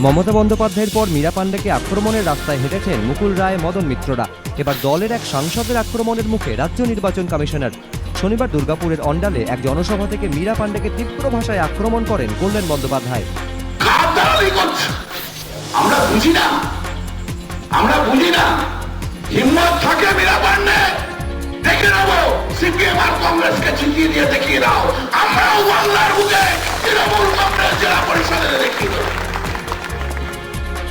মমতা বন্দ্যোপাধ্যায়ের পর মীরা পাণ্ডেকে আক্রমণের রাস্তায় হেঁটেছেন মুকুল রায়, মদন মিত্ররা। এবার দলের এক সাংসদের আক্রমণের মুখে রাজ্য নির্বাচন কমিশনার। শনিবার দুর্গাপুরের অন্ডালে এক জনসভা থেকে মীরা পাণ্ডেকে তীব্র ভাষায় আক্রমণ করেন কল্যাণ বন্দ্যোপাধ্যায়। আমরা বুঝি না। আমরা বুঝি না। হিম্মত থাকে মীরা পান্ডে দেখে নেব। সিপিএম আর কংগ্রেসকে ছিটিয়ে দিয়ে দেখিয়ে দাও। আমরাও বাংলার বুকে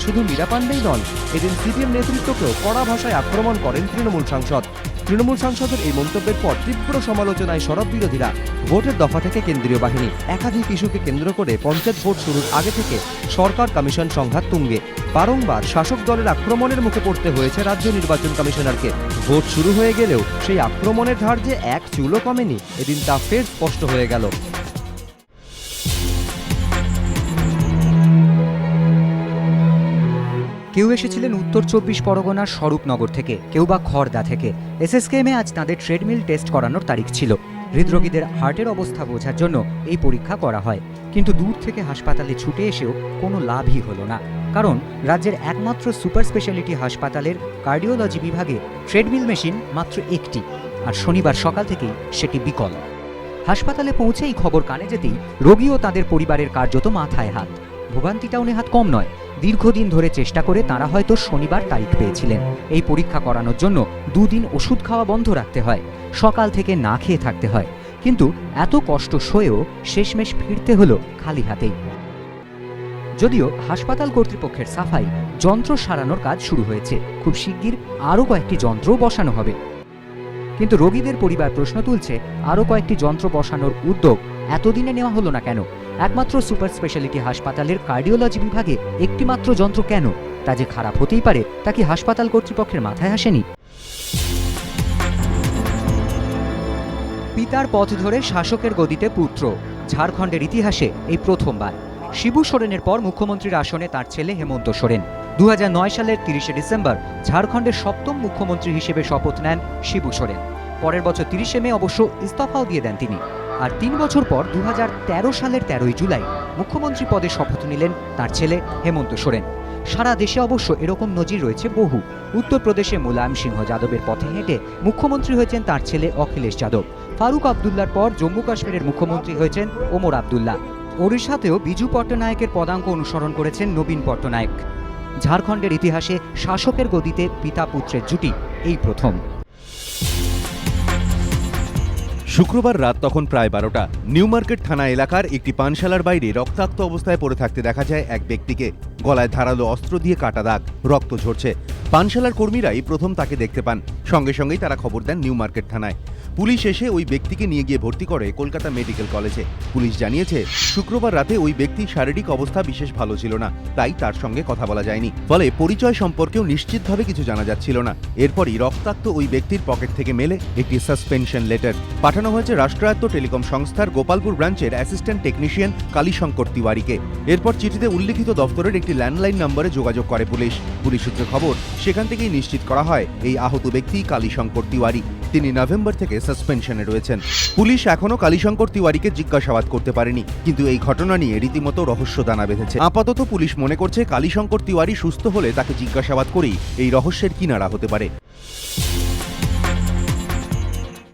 শুধু মীরা পাণ্ডেই নন, এদিন সিপিএম নেতৃত্বকেও কড়া ভাষায় আক্রমণ করেন তৃণমূল সাংসদ। তৃণমূল সাংসদের এই মন্তব্যের পর তীব্র সমালোচনায় সরব বিরোধীরা। ভোটের দফা থেকে কেন্দ্রীয় বাহিনী একাধিক ইস্যুকে কেন্দ্র করে পঞ্চায়েত ভোট শুরুর আগে থেকে সরকার কমিশন সংঘাত তুঙ্গে। বারংবার শাসক দলের আক্রমণের মুখে পড়তে হয়েছে রাজ্য নির্বাচন কমিশনারকে। ভোট শুরু হয়ে গেলেও সেই আক্রমণের ধার যে এক চুলও কমেনি, এদিন তা ফের স্পষ্ট হয়ে গেল। কেউ এসেছিলেন উত্তর চব্বিশ পরগনার স্বরূপনগর থেকে, কেউ বা খড়দা থেকে। এসএসকেএমে আজ তাদের ট্রেডমিল টেস্ট করানোর তারিখ ছিল। হৃদরোগীদের হার্টের অবস্থা বোঝার জন্য এই পরীক্ষা করা হয়। কিন্তু দূর থেকে হাসপাতালে ছুটে এসেও কোনো লাভই হলো না। কারণ রাজ্যের একমাত্র সুপার স্পেশালিটি হাসপাতালের কার্ডিওলজি বিভাগে ট্রেডমিল মেশিন মাত্র একটি, আর শনিবার সকাল থেকেই সেটি বিকল। হাসপাতালে পৌঁছেই খবর কানে যেতেই রোগী ও তাদের পরিবারের কার্যত মাথায় হাত। ভোগান্তিটাও নেহাত কম নয় দীর্ঘদিন ধরে চেষ্টা করে তারা হয়তো শনিবার তারিখ পেয়েছিলেন। এই পরীক্ষা করানোর জন্য দুদিন ওষুধ খাওয়া বন্ধ রাখতে হয়, সকাল থেকে না খেয়ে থাকতে হয়। কিন্তু এত কষ্ট সয়েও শেষমেশ ফিরতে হলো খালি হাতেই। যদিও হাসপাতাল কর্তৃপক্ষের সাফাই যন্ত্র সারানোর কাজ শুরু হয়েছে। খুব শিগগির আরও কয়েকটি যন্ত্রও বসানো হবে। কিন্তু রোগীদের পরিবার প্রশ্ন তুলছে, আরও কয়েকটি যন্ত্র বসানোর উদ্যোগ এতদিনে নেওয়া হলো না কেন? একমাত্র সুপার স্পেশালিটি হাসপাতালের কার্ডিওলজি বিভাগে একটি মাত্র যন্ত্র কেন? তা যে খারাপ হতেই পারে, তা কি হাসপাতাল কর্তৃপক্ষের মাথায় আসেনি? পিতার পথ ধরে শাসকের গদিতে পুত্র। ঝাড়খণ্ডের ইতিহাসে এই প্রথমবার। শিবু সোরেনের পর মুখ্যমন্ত্রীর আসনে তার ছেলে হেমন্ত সোরেন। দু হাজার নয় সালের তিরিশে ডিসেম্বর ঝাড়খণ্ডের সপ্তম মুখ্যমন্ত্রী হিসেবে শপথ নেন শিবু সোরেন। পরের বছর তিরিশে মে অবশ্য ইস্তফাও দিয়ে দেন তিনি। আর তিন বছর পর দু হাজার তেরো সালের তেরোই জুলাই মুখ্যমন্ত্রী পদে শপথ নিলেন তার ছেলে হেমন্ত সোরেন। সারা দেশে অবশ্য এরকম নজির রয়েছে বহু। উত্তরপ্রদেশে মুলায়ম সিংহ যাদবের পথে হেঁটে মুখ্যমন্ত্রী হয়েছেন তার ছেলে অখিলেশ যাদব। ফারুক আবদুল্লার পর জম্মু কাশ্মীরের মুখ্যমন্ত্রী হয়েছেন ওমর আবদুল্লাহ। ওড়িশাতেও বিজু পট্টনায়কের পদাঙ্ক অনুসরণ করেছেন নবীন পট্টনায়ক। ঝাড়খণ্ডের ইতিহাসে শাসকের গদিতে পিতা পুত্রের জুটি, এই প্রথম। শুক্রবার রাত তখন প্রায় বারোটা। নিউ মার্কেট থানা এলাকার একটি পানশালার বাইরে রক্তাক্ত অবস্থায় পড়ে থাকতে দেখা যায় এক ব্যক্তিকে। গলায় ধারালো অস্ত্র দিয়ে কাটা দাগ, রক্ত ঝরছে। পানশালার কর্মীরাই প্রথম তাকে দেখতে পান। সঙ্গে সঙ্গেই তারা খবর দেন নিউ মার্কেট থানায়। পুলিশ এসে ওই ব্যক্তিকে নিয়ে গিয়ে ভর্তি করে কলকাতা মেডিকেল কলেজে। পুলিশ জানিয়েছে, শুক্রবার রাতে ওই ব্যক্তির শারীরিক অবস্থা বিশেষ ভালো ছিল না, তাই তার সঙ্গে কথা বলা যায়নি। ফলে পরিচয় সম্পর্কেও নিশ্চিতভাবে কিছু জানা যাচ্ছিল না। এরপরই রক্তাক্ত ওই ব্যক্তির পকেট থেকে মেলে একটি সাসপেনশন লেটার। পাঠানো হয়েছে রাষ্ট্রায়ত্ত টেলিকম সংস্থার গোপালপুর ব্রাঞ্চের অ্যাসিস্ট্যান্ট টেকনিশিয়ান কালীশঙ্কর তিওয়ারিকে। এরপর চিঠিতে উল্লিখিত দফতরের একটি ল্যান্ডলাইন নম্বরে যোগাযোগ করে পুলিশ। পুলিশ সূত্রে খবর সেখান থেকেই নিশ্চিত করা হয় এই আহত ব্যক্তি কালীশঙ্কর তিওয়ারি। তিনি নভেম্বর থেকে সাসপেনশনে রয়েছেন। পুলিশ এখনও কালীশঙ্কর তিওয়ারিকে জিজ্ঞাসাবাদ করতে পারেনি, কিন্তু এই ঘটনা নিয়ে রীতিমতো রহস্য দানা বেঁধেছে। আপাতত পুলিশ মনে করছে কালীশঙ্কর তিওয়ারি সুস্থ হলে তাকে জিজ্ঞাসাবাদ করেই এই রহস্যের কিনারা হতে পারে।